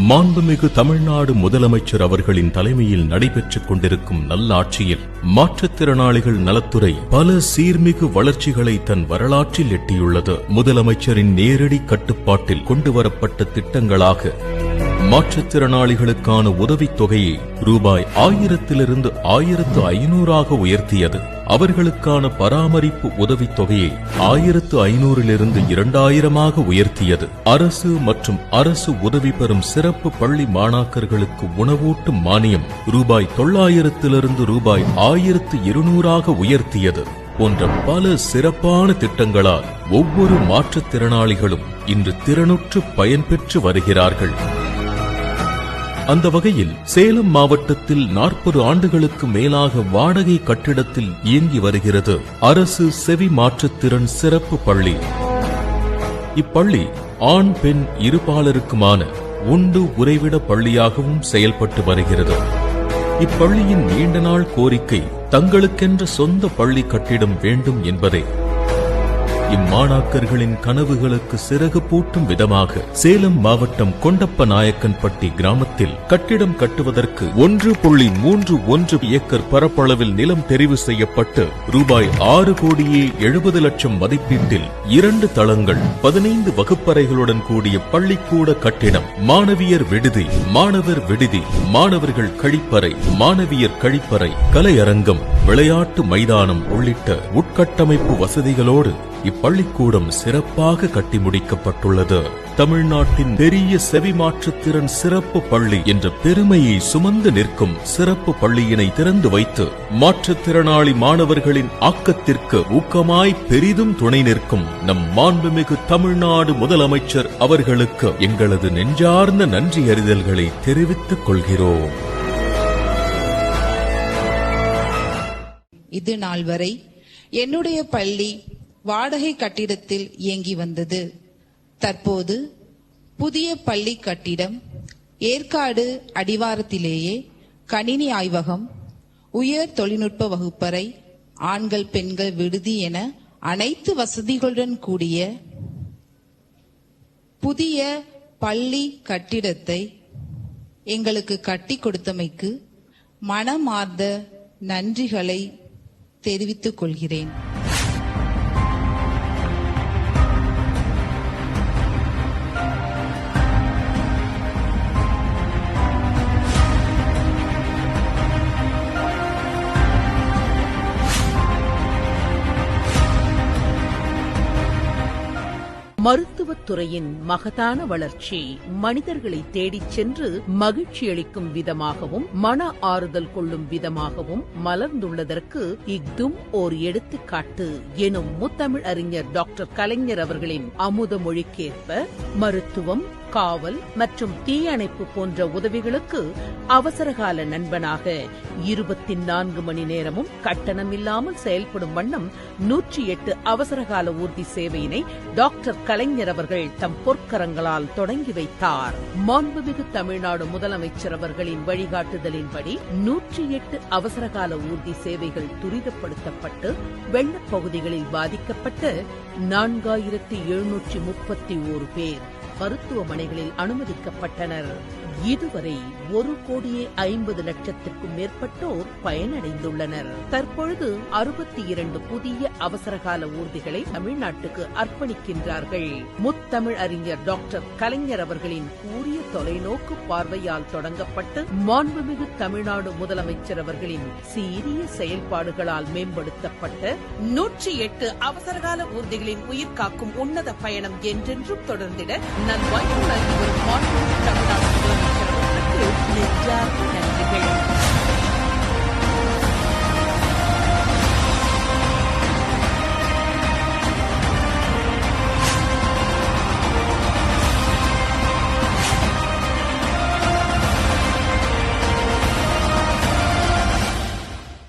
மாண்புமிகு தமிழ்நாடு முதலமைச்சர் அவர்களின் தலைமையில் நடைபெற்றுக் கொண்டிருக்கும் நல்லாட்சியில் மாற்றுத்திறனாளிகள் நலத்துறை பல சீர்மிகு வளர்ச்சிகளை தன் வரலாற்றில் எட்டியுள்ளது. முதலமைச்சரின் நேரடி கட்டுப்பாட்டில் கொண்டுவரப்பட்ட திட்டங்களாக மாற்றுத்திறனாளிகளுக்கான உதவித் தொகையை ரூபாய் ஆயிரத்திலிருந்து ஆயிரத்து ஐநூறாக உயர்த்தியது. அவர்களுக்கான பராமரிப்பு உதவித் தொகையை ஆயிரத்து ஐநூறிலிருந்து இரண்டாயிரமாக உயர்த்தியது. அரசு மற்றும் அரசு உதவி பெறும் சிறப்பு பள்ளி மாணாக்கர்களுக்கு உணவூட்டும் மானியம் ரூபாய் தொள்ளாயிரத்திலிருந்து ரூபாய் ஆயிரத்து இருநூறாக உயர்த்தியது போன்ற பல சிறப்பான திட்டங்களால் ஒவ்வொரு மாற்றுத்திறனாளிகளும் இன்று திறனுற்று பயன்பெற்று வருகிறார்கள். அந்த வகையில் சேலம் மாவட்டத்தில் நாற்பது ஆண்டுகளுக்கு மேலாக வாடகை கட்டிடத்தில் இயங்கி வருகிறது. அரசு செவி மாற்றுத்திறன் சிறப்பு பள்ளி. இப்பள்ளி ஆண் பெண் இருபாலருக்குமான உண்டு உறைவிட பள்ளியாகவும் செயல்பட்டு வருகிறது. இப்பள்ளியின் நீண்ட நாள் கோரிக்கை தங்களுக்கென்ற சொந்த பள்ளி கட்டிடம் வேண்டும் என்பதே. இம்மாணாக்கர்களின் கனவுகளுக்கு சிறகு பூட்டும் விதமாக சேலம் மாவட்டம் கொண்டப்ப நாயக்கன்பட்டி கிராமத்தில் கட்டிடம் கட்டுவதற்கு ஒன்று புள்ளி மூன்று ஒன்று ஏக்கர் பரப்பளவில் நிலம் தெரிவு செய்யப்பட்டு ரூபாய் ஆறு கோடியே எழுபது லட்சம் மதிப்பீட்டில் இரண்டு தளங்கள் பதினைந்து வகுப்பறைகளுடன் கூடிய பள்ளிக்கூட கட்டிடம் மாணவியர் விடுதி மாணவர் விடுதி மாணவர்கள் கழிப்பறை மாணவியர் கழிப்பறை கலையரங்கம் விளையாட்டு மைதானம் உள்ளிட்ட உட்கட்டமைப்பு வசதிகளோடு இப்பள்ளிக்கூடம் சிறப்பாக கட்டி முடிக்கப்பட்டுள்ளது. தமிழ்நாட்டின் பெரிய செவிமாற்றுத்திறன் சிறப்பு பள்ளி என்ற பெருமையை சுமந்து நிற்கும் சிறப்பு பள்ளியினை திறந்து வைத்து மாற்றுத்திறனாளி மாணவர்களின் ஆக்கத்திற்கு ஊக்கமாய் பெரிதும் துணை நிற்கும் நம் மாண்புமிகு தமிழ்நாடு முதலமைச்சர் அவர்களுக்கு எங்களது நெஞ்சார்ந்த நன்றி அறிதல்களை தெரிவித்துக் கொள்கிறோம். இது நாள் வரை என்னுடைய பள்ளி வாடகை கட்டிடத்தில் இயங்கி வந்தது. தற்போது புதிய பள்ளி கட்டிடம் ஏற்காடு அடிவாரத்திலேயே கணினி ஆய்வகம் உயர் தொழில்நுட்ப வகுப்பறை ஆண்கள் பெண்கள் விடுதி என அனைத்து வசதிகளுடன் கூடிய புதிய பள்ளி கட்டிடத்தை எங்களுக்கு கட்டி கொடுத்தமைக்கு மனமார்ந்த நன்றிகளை தெரிவித்துக் கொள்கிறேன். மருத்துவத்துறையின் மகத்தான வளர்ச்சி மனிதர்களை தேடிச் சென்று மகிழ்ச்சியளிக்கும் விதமாகவும் மன ஆறுதல் கொள்ளும் விதமாகவும் மலர்ந்துள்ளதற்கு இஃதும் ஓர் எடுத்துக்காட்டு எனும் முத்தமிழ் அறிஞர் டாக்டர் கலைஞர் அவர்களின் அமுத மொழிக்கேற்ப மருத்துவம் காவல் மற்றும் தீயணைப்பு போன்ற உதவிகளுக்கு அவசரகால நண்பனாக இருபத்தி நான்கு மணி நேரமும் கட்டணமில்லாமல் செயல்படும் வண்ணம் நூற்றி எட்டு அவசரகால ஊர்தி சேவையினை டாக்டர் கலைஞர் அவர்கள் தம் பொற்கரங்களால் தொடங்கி வைத்தார். மாண்புமிகு தமிழ்நாடு முதலமைச்சர் அவர்களின் வழிகாட்டுதலின்படி நூற்றி எட்டு அவசரகால ஊர்தி சேவைகள் துரிதப்படுத்தப்பட்டு வெள்ளப் பகுதிகளில் பாதிக்கப்பட்ட நான்காயிரத்தி எழுநூற்றி முப்பத்தி ஓரு பேர் மருத்துவமனைகளில் அனுமதிக்கப்பட்டனர். இதுவரை ஒரு கோடியே ஐம்பது லட்சத்திற்கும் மேற்பட்டோர் பயனடைந்துள்ளனர். தற்பொழுது அறுபத்தி இரண்டு புதிய அவசரகால ஊர்திகளை தமிழ்நாட்டுக்கு அர்ப்பணிக்கின்றார்கள். முத்தமிழ் அறிஞர் டாக்டர் கலைஞர் அவர்களின் கூறிய தொலைநோக்கு பார்வையால் தொடங்கப்பட்டு மாண்புமிகு தமிழ்நாடு முதலமைச்சர் அவர்களின் சீரிய செயல்பாடுகளால் மேம்படுத்தப்பட்ட நூற்றி எட்டு அவசரகால ஊர்திகளின் உயிர் காக்கும் உன்னத பயணம் என்றென்றும் தொடர்ந்திட நல்வாய்ப்பு நல்கி வரும் மாண்புமிகு தமிழ்நாடு முதலமைச்சர் அவர்களுக்கு நெஞ்சார்ந்த நன்றிகள்